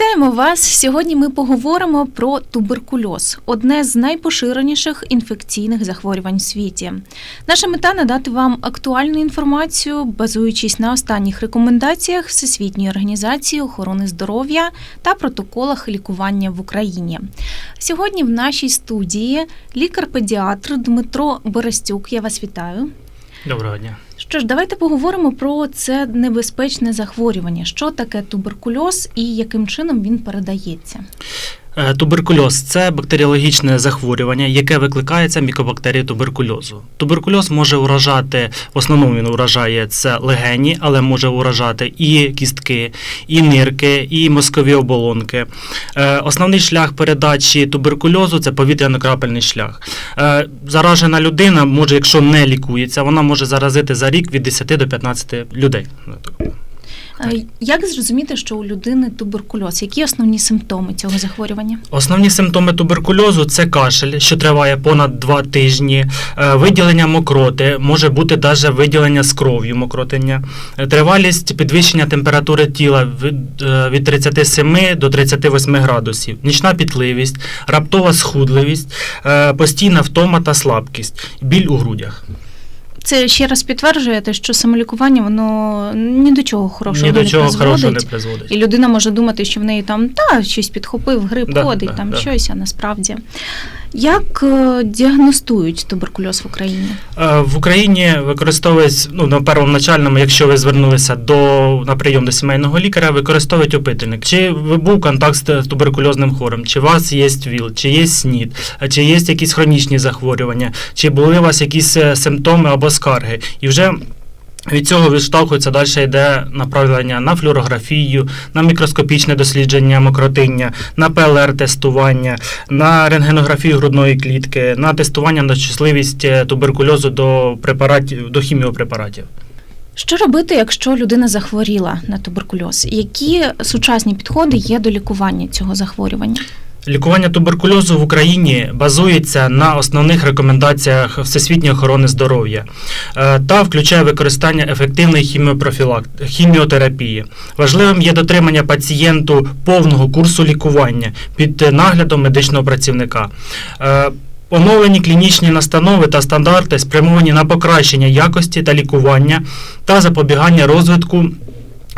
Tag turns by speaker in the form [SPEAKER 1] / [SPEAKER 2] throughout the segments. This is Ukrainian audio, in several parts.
[SPEAKER 1] Вітаємо вас! Сьогодні ми поговоримо про туберкульоз одне з найпоширеніших інфекційних захворювань в світі. Наша мета надати вам актуальну інформацію, базуючись на останніх рекомендаціях Всесвітньої організації охорони здоров'я та протоколах лікування в Україні. Сьогодні в нашій студії лікар-педіатр Дмитро Берестюк. Я вас вітаю.
[SPEAKER 2] Доброго дня.
[SPEAKER 1] Що ж, давайте поговоримо про це небезпечне захворювання. Що таке туберкульоз і яким чином він передається?
[SPEAKER 2] Е, Туберкульоз це бактеріологічне захворювання, яке викликається мікобактерією туберкульозу. Туберкульоз може уражати, в основному він уражає це легені, але може уражати і кістки, і нирки, і мозкові оболонки. Е, Основний шлях передачі туберкульозу це повітряно-крапельний шлях. Е, Заражена людина може, якщо не лікується, вона може заразити за рік від 10 до 15 людей.
[SPEAKER 1] Е, Як зрозуміти, що у людини туберкульоз? Які основні симптоми цього захворювання?
[SPEAKER 2] Основні симптоми туберкульозу це кашель, що триває понад два тижні, е, виділення мокроти, може бути навіть виділення з кров'ю мокротення, е, тривалість підвищення температури тіла від, е, 37 до 38 градусів, нічна пітливість, раптова схудливість, постійна втома та слабкість, біль у грудях.
[SPEAKER 1] Це ще раз підтверджує те, що самолікування воно ні до чого хорошого
[SPEAKER 2] Ні до
[SPEAKER 1] не
[SPEAKER 2] чого
[SPEAKER 1] призводить.
[SPEAKER 2] хорошого не призводить.
[SPEAKER 1] І людина може думати, що в неї там та щось підхопив, грип
[SPEAKER 2] Да,
[SPEAKER 1] ходить,
[SPEAKER 2] да,
[SPEAKER 1] там
[SPEAKER 2] да.
[SPEAKER 1] щось, а насправді. Як е, діагностують туберкульоз в Україні?
[SPEAKER 2] Е, В Україні використовують ну на першому начальному, якщо ви звернулися до на прийом до сімейного лікаря, використовують опитувальник. Чи ви був контакт з туберкульозним хворим, чи у вас є ВІЛ, чи є СНІД, чи є якісь хронічні захворювання, чи були у вас якісь е, симптоми або скарги, і вже. Від цього відштовхується далі йде направлення на флюорографію, на мікроскопічне дослідження мокротиння, на ПЛР-тестування, на рентгенографію грудної клітки, на тестування на чутливість е, туберкульозу до препаратів до хіміопрепаратів.
[SPEAKER 1] Що робити, якщо людина захворіла на туберкульоз? Які сучасні підходи є до лікування цього захворювання?
[SPEAKER 2] Лікування туберкульозу в Україні базується на основних рекомендаціях Всесвітньої охорони здоров'я е, та включає використання ефективної хіміотерапії. Важливим є дотримання пацієнту повного курсу лікування під наглядом медичного працівника. Е, Оновлені клінічні настанови та стандарти спрямовані на покращення якості та лікування та запобігання розвитку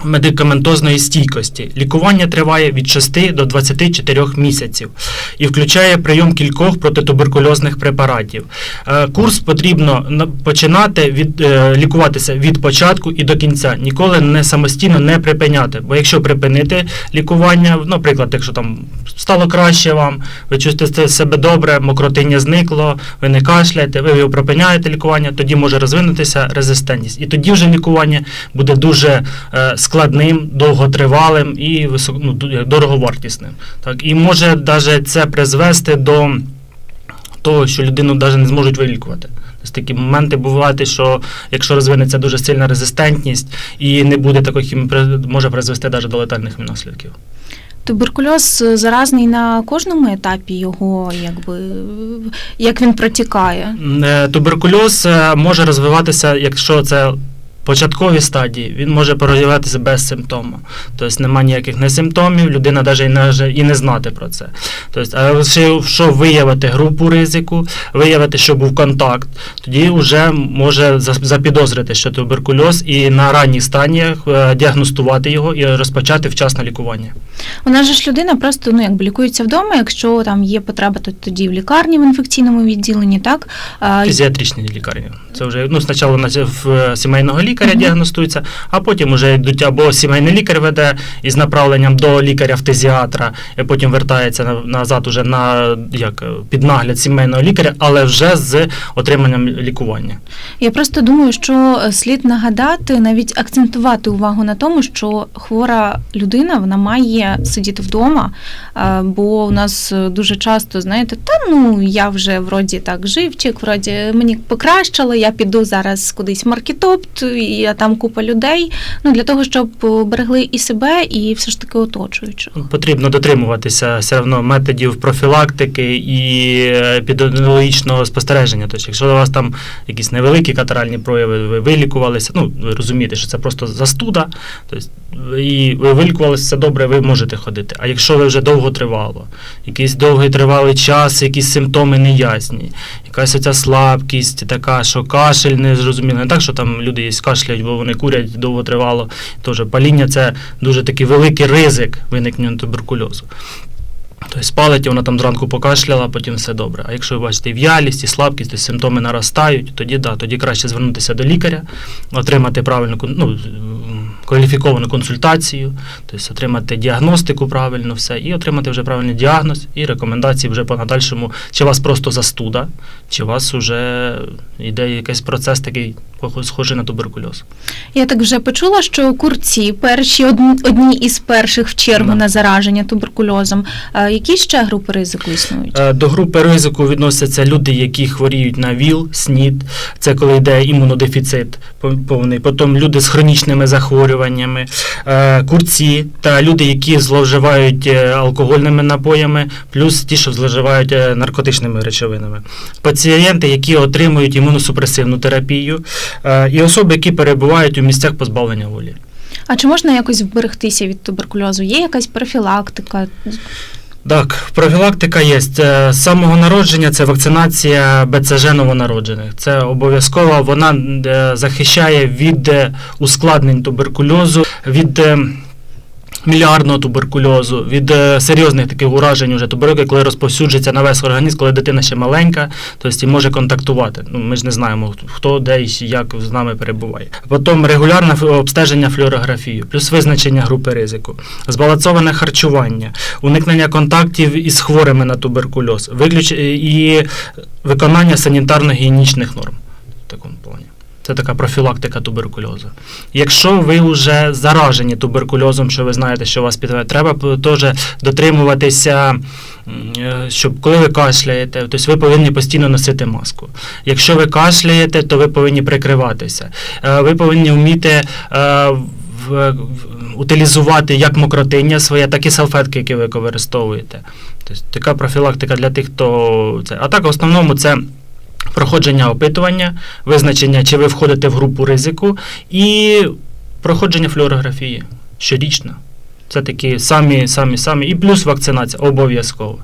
[SPEAKER 2] медикаментозної стійкості. Лікування триває від 6 до 24 місяців і включає прийом кількох протитуберкульозних препаратів. Е, Курс потрібно починати від е, лікуватися від початку і до кінця, ніколи не самостійно не припиняти. Бо якщо припинити лікування, наприклад, якщо там стало краще вам, ви чувствуєте себе добре, мокротиння зникло, ви не кашляєте, ви його припиняєте лікування, тоді може розвинутися резистентність. І тоді вже лікування буде дуже е, складним, довготривалим і висок, ну, дороговартісним. Так, і може навіть це призвести до того, що людину навіть не зможуть вилікувати. Тобто такі моменти бувають, що якщо розвинеться дуже сильна резистентність і не буде такої хімії, може призвести навіть до летальних наслідків.
[SPEAKER 1] Туберкульоз е, заразний на кожному етапі його, якби як він протікає.
[SPEAKER 2] Е, Туберкульоз е, може розвиватися, якщо це початкові стадії, він може проявлятися без симптому. Тобто немає ніяких не симптомів, людина навіть і не, знати про це. Тобто, а якщо що виявити групу ризику, виявити, що був контакт, тоді вже може запідозрити, що туберкульоз і на ранніх стадіях е, діагностувати його і розпочати вчасне лікування.
[SPEAKER 1] У нас же ж людина просто ну якби лікується вдома. Якщо там є потреба, то тоді в лікарні в інфекційному відділенні, так
[SPEAKER 2] Фізіатричні лікарні. Це вже ну, спочатку в е, сімейного лікаря діагностується, а потім вже йдуть або сімейний лікар веде із направленням до лікаря-фтезіатра, потім вертається на- назад уже на як під нагляд сімейного лікаря, але вже з отриманням лікування.
[SPEAKER 1] Я просто думаю, що слід нагадати, навіть акцентувати увагу на тому, що хвора людина вона має сидіти вдома, е, бо у нас дуже часто, знаєте, та ну я вже вроді так живчик, вроді мені покращило, я піду зараз кудись маркетопт і там купа людей. Ну для того, щоб берегли і себе, і все ж таки оточуючих.
[SPEAKER 2] Потрібно дотримуватися все одно методів профілактики і епідеміологічного спостереження. Тобто, якщо у вас там якісь невеликі катаральні прояви, ви вилікувалися, ну ви розумієте, що це просто застуда, тобто, і ви вилікувалися добре, ви можете ходити. А якщо ви вже довго тривало, якийсь довгий тривалий час, якісь симптоми неясні, якась оця слабкість, така, що кашель не зрозуміло. Не так, що там люди є кашляють, бо вони курять довготривало. Тож паління це дуже такий великий ризик виникнення туберкульозу. Тобто спалить, вона там зранку покашляла, потім все добре. А якщо ви бачите і в'ялість, і слабкість, то симптоми наростають, тоді да, тоді краще звернутися до лікаря, отримати правильну ну, кваліфіковану консультацію, тобто отримати діагностику правильно, все, і отримати вже правильний діагноз і рекомендації вже по надальшому, чи у вас просто застуда, чи у вас вже йде якийсь процес такий схожий на туберкульоз.
[SPEAKER 1] Я так вже почула, що курці перші одні, одні із перших в чергу
[SPEAKER 2] Да.
[SPEAKER 1] на зараження туберкульозом. Які ще групи ризику існують?
[SPEAKER 2] Е, До групи ризику відносяться люди, які хворіють на ВІЛ, СНІД, це коли йде імунодефіцит повний, потім люди з хронічними захворюваннями, е, курці та люди, які зловживають е, алкогольними напоями, плюс ті, що зловживають наркотичними речовинами. Пацієнти, які отримують імуносупресивну терапію, і особи, які перебувають у місцях позбавлення волі.
[SPEAKER 1] А чи можна якось вберегтися від туберкульозу? Є якась профілактика?
[SPEAKER 2] Так, профілактика є. Е, З самого народження це вакцинація БЦЖ новонароджених. Це обов'язково вона е, захищає від е, ускладнень туберкульозу, від е, туберкульозу, від е, серйозних таких уражень уже туберкульозу, коли розповсюджується на весь організм, коли дитина ще маленька, тобто може контактувати. Ну, ми ж не знаємо, хто де і як з нами перебуває. Потім регулярне обстеження флюорографією, плюс визначення групи ризику, збалансоване харчування, уникнення контактів із хворими на туберкульоз, виключ... і виконання санітарно-гігієнічних норм в такому плані. Це така профілактика туберкульозу. Якщо ви вже заражені туберкульозом, що ви знаєте, що у вас підтверджує, треба теж дотримуватися, е, щоб коли ви кашляєте, тобто ви повинні постійно носити маску. Якщо ви кашляєте, то ви повинні прикриватися. Е, Ви повинні вміти е, утилізувати як мокротиння своє, так і салфетки, які ви використовуєте. Тобто така профілактика для тих, хто це. А так, в основному, це проходження опитування, визначення, чи ви входите в групу ризику, і проходження флюорографії щорічно. Це такі самі, самі, самі. І плюс вакцинація обов'язково.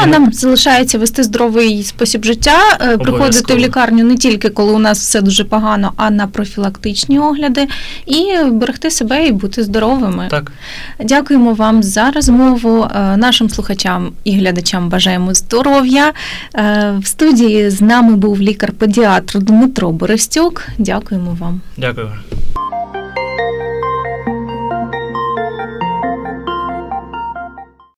[SPEAKER 1] Ну, нам залишається вести здоровий спосіб життя, е, приходити в лікарню не тільки коли у нас все дуже погано, а на профілактичні огляди і берегти себе і бути здоровими.
[SPEAKER 2] Так.
[SPEAKER 1] Дякуємо вам за розмову. Е, Нашим слухачам і глядачам бажаємо здоров'я. Е, В студії з нами був лікар-педіатр Дмитро Боростюк. Дякуємо вам.
[SPEAKER 2] Дякую.